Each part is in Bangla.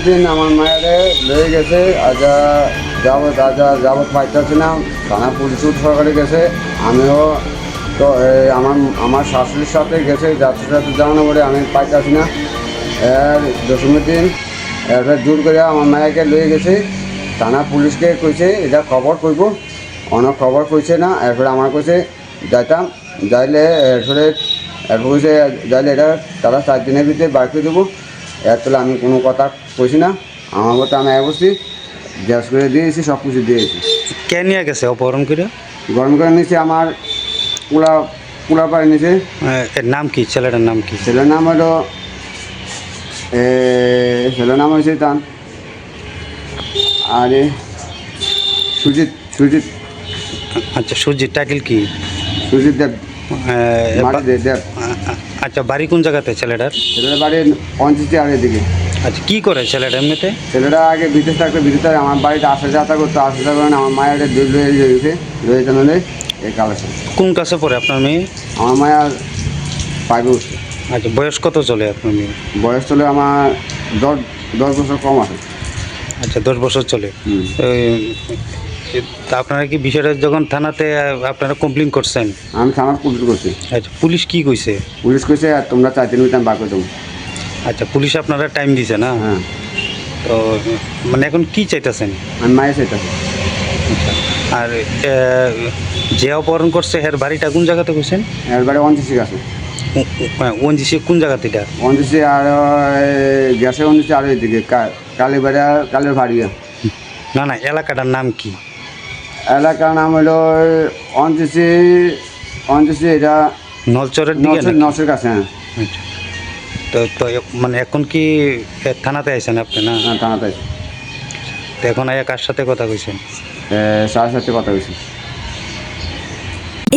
দিন আমার মায়েরে লয়ে গেছে, আজা যাবত আজা যাবত পাইতেছি না, থানা পুলিশও সরকারে গেছে, আমিও তো আমার আমার শাশুড়ির সাথে গেছে যাত্রীর সাথে জানানো বলে আমি পাইতেছি না। এর দশমীর দিন এরপর জোর করে আমার মায়াকে লয়ে গেছে, থানা পুলিশকে কইছে, এটা খবর করব অনেক খবর কইছে না, এরপরে আমার কইছে, যাইতাম, যাইলে এরপরে, এরপর কইছে, যাইলে এটা তারা চার দিনের ভিতরে বার করে দেবো। এর আমি কোনো কথা কইছি না। আমার মতো আমি এক বসছি গ্যাস করে দিয়েছি সব কিছু দিয়েছি। কে নিয়ে গেছে অপহরণ করে? গরম করে নিয়েছি আমার পুলা পুলা পাড়ে নিয়েছে এর নাম কি? ছেলেটার নাম কি? ছেলের নাম হলো ছেলের নাম হয়েছে তান আরে সুজিত সুজিত। আচ্ছা সুজিত টাইটেল কি? সুজিত দেব দেব। আচ্ছা বাড়ি কোন জায়গাতে ছেলেটার? ছেলের বাড়ি পঞ্চাশটি আর এদিকে আচ্ছা কি করে ছেলেটা এমনিতে? ছেলেটা আগে বিদেশ থাকতো বিদেশ থাকে আমার বাড়িতে আসা যাতা করতো আসা যাতা করে আমার মায়ের দুধ রয়ে গেছে রয়েছে মানে এই কালেকশন কোন ক্লাসে পড়ে আপনার মেয়ে? আমার মায়ের পাইবে উঠছে। আচ্ছা বয়স কত চলে আপনার মেয়ে? বয়স চলে আমার দশ দশ বছর কম আছে। আচ্ছা দশ বছর চলে। তা আপনারা কি বিষয়টা যখন থানাতে আপনারা কমপ্লেন করছেন? আমি থানার পুলিশ করছি। আচ্ছা পুলিশ কি কইছে? পুলিশ কইছে আর তোমরা চার দিন ভিতরে বার করে দেবো। আচ্ছা পুলিশ আপনারা টাইম দিছে না? হ্যাঁ। তো মানে এখন কি চাইতেছেন? আমি মায়ের সেটা আর যে অপহরণ করছে এর বাড়িটা কোন জায়গাতে কইছেন? এরবারে অঞ্চিসি আছে ওনজিসি কোন জায়গাতে এটা? অঞ্চিসি আর গ্যাসে অঞ্চিসি আর এদিকে কালীবাড়ি কালের ভাড়িয়া না না এলাকাটার নাম কি? এলাকার নাম হলো অঞ্চিসি অঞ্চিসি এটা নলচরের দিকে নলচর কাছে হ্যাঁ। আচ্ছা। তো তো মানে এখন কি থানাতে আইছেন আপনি না? হ্যাঁ থানাতে আইছেন তো এখন আয়া কার সাথে কথা কইছেন? সাড়ে কথা হয়েছে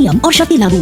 नियम और शक्ति लागू